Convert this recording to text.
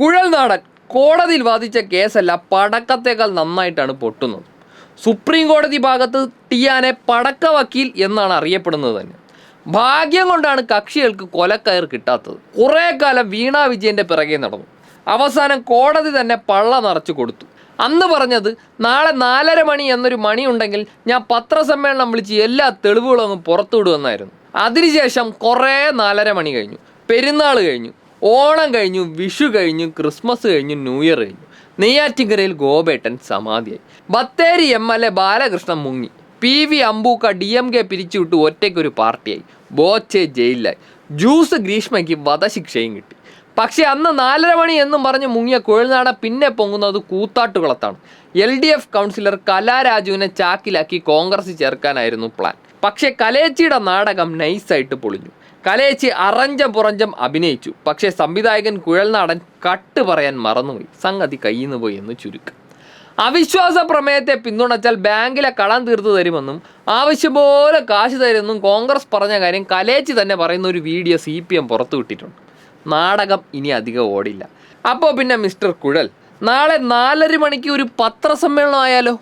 കുഴൽനാടൻ കോടതിയിൽ വാദിച്ച കേസല്ല പടക്കത്തേക്കാൾ നന്നായിട്ടാണ് പൊട്ടുന്നത്. സുപ്രീം കോടതി ഭാഗത്ത് ടിയാനെ പടക്ക വക്കീൽ എന്നാണ് അറിയപ്പെടുന്നത് തന്നെ. ഭാഗ്യം കൊണ്ടാണ് കക്ഷികൾക്ക് കൊലക്കയർ കിട്ടാത്തത്. കുറേ കാലം വീണ വിജയന്റെ പിറകെ നടന്നു. അവസാനം കോടതി തന്നെ പള്ള നിറച്ചു കൊടുത്തു. അന്ന് പറഞ്ഞത് നാളെ നാലര മണി എന്നൊരു മണി ഉണ്ടെങ്കിൽ ഞാൻ പത്രസമ്മേളനം വിളിച്ച് എല്ലാ തെളിവുകളും അങ്ങ് പുറത്തു വിടുമെന്നായിരുന്നു അതിനുശേഷം കുറേ നാലര മണി കഴിഞ്ഞു. പെരുന്നാൾ കഴിഞ്ഞു. ഓണം കഴിഞ്ഞു വിഷു കഴിഞ്ഞു ക്രിസ്മസ് കഴിഞ്ഞു ന്യൂ ഇയർ കഴിഞ്ഞു. നെയ്യാറ്റിൻകരയിൽ ഗോപേട്ടൻ സമാധിയായി. Bathery M L A Balakrishnan മുങ്ങി. P V Ambukka D M K പിരിച്ചുവിട്ട് ഒറ്റയ്ക്കൊരു പാർട്ടിയായി. ബോച്ചെ ജയിലിലായി. ജ്യൂസ് ഗ്രീഷ്മയ്ക്ക് വധശിക്ഷയും കിട്ടി. പക്ഷേ അന്ന് നാലര മണി എന്നും പറഞ്ഞ് മുങ്ങിയ കുഴൽനാട പിന്നെ പൊങ്ങുന്നത് കൂത്താട്ടുകുളത്താണ്. എൽ ഡി എഫ് കൗൺസിലർ കലാരാജുവിനെ ചാക്കിലാക്കി കോൺഗ്രസ് ചേർക്കാനായിരുന്നു പ്ലാൻ. പക്ഷേ കലേച്ചിയുടെ നാടകം നൈസായിട്ട് പൊളിഞ്ഞു. കലേച്ചി അറഞ്ചം പുറഞ്ചം അഭിനയിച്ചു. പക്ഷേ സംവിധായകൻ കുഴൽനാടൻ കട്ട് പറയാൻ മറന്നുപോയി. സംഗതി കയ്യിൽ പോയി എന്ന് ചുരുക്കം. അവിശ്വാസ പ്രമേയത്തെ പിന്തുണച്ചാൽ ബാങ്കിലെ കടം തീർത്തു തരുമെന്നും ആവശ്യം പോലെ കാശ് തരുമെന്നും കോൺഗ്രസ് പറഞ്ഞ കാര്യം കലേച്ചി തന്നെ പറയുന്ന ഒരു വീഡിയോ സി പി എം പുറത്തുവിട്ടിട്ടുണ്ട്. നാടകം ഇനി അധികം ഓടില്ല. അപ്പോൾ പിന്നെ മിസ്റ്റർ കുഴൽ നാളെ നാലര മണിക്ക് ഒരു പത്രസമ്മേളനം ആയാലോ?